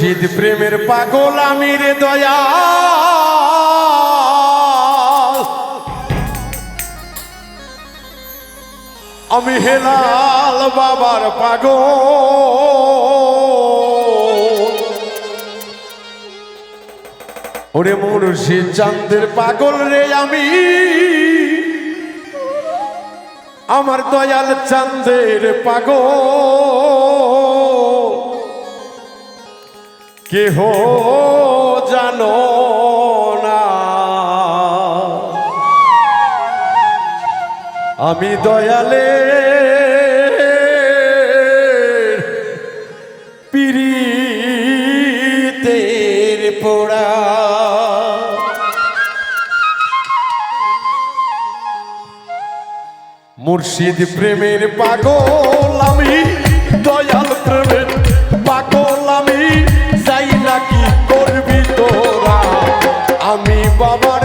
মুর্শিদ প্রেমের পাগল আমি রে দয়া আমি হেলাল বাবার পাগল। ওরে মুর্শিদ চান্দের পাগল রে আমি। আমার দয়াল চান্দের পাগল। কেহ জানো না? আমি দয়ালে মুর্শিদ প্রেমের পাগল আমি দয়াল প্রেমের আমি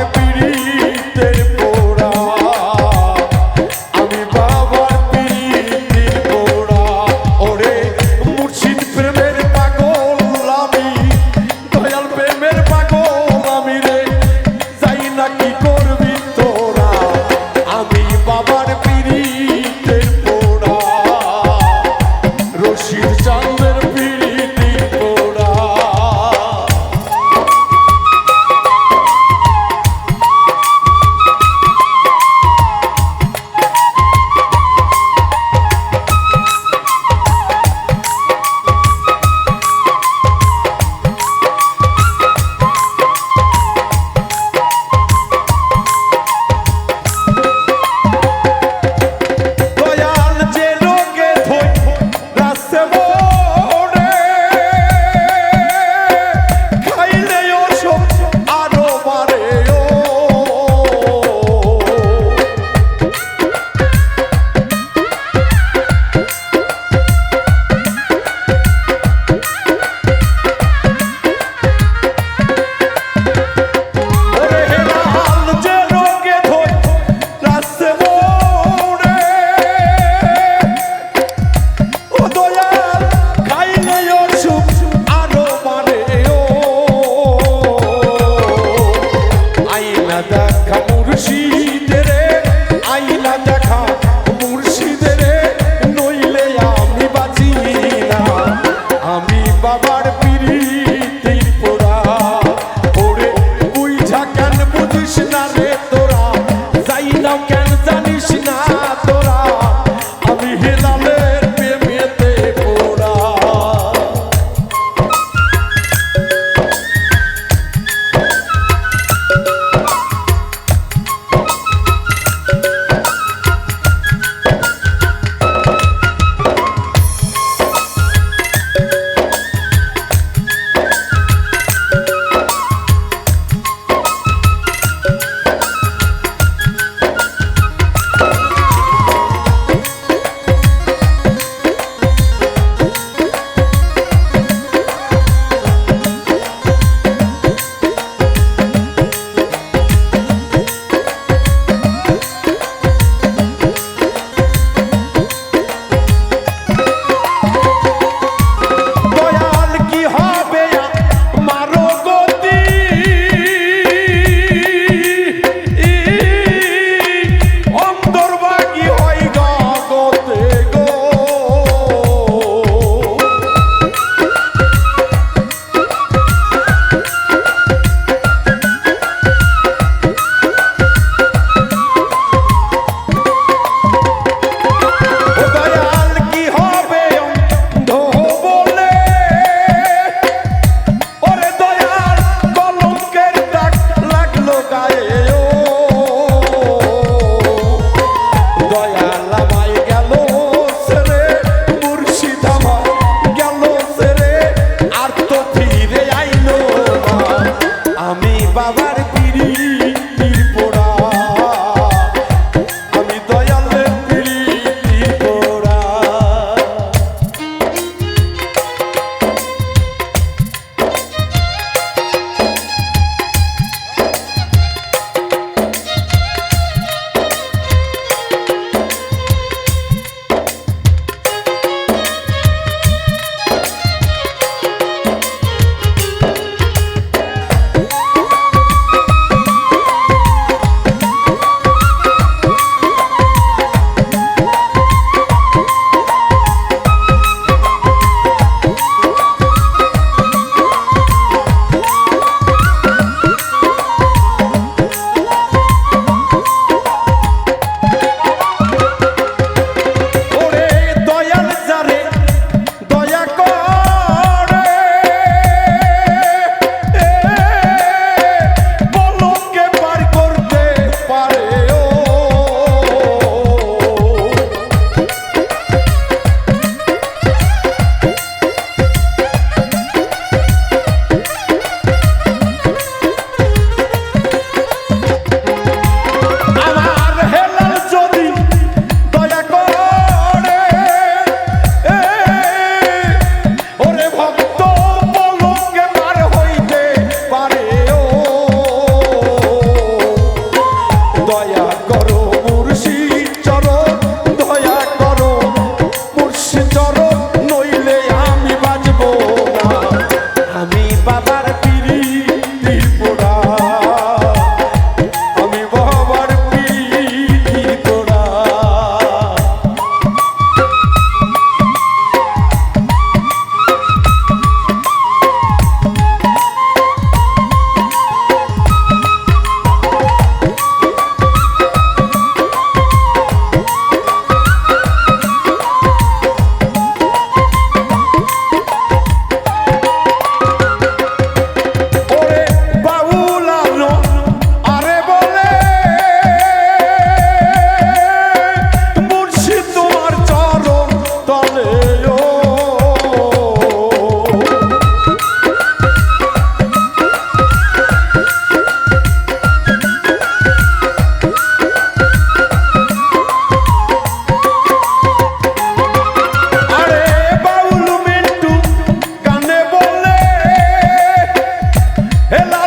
Ela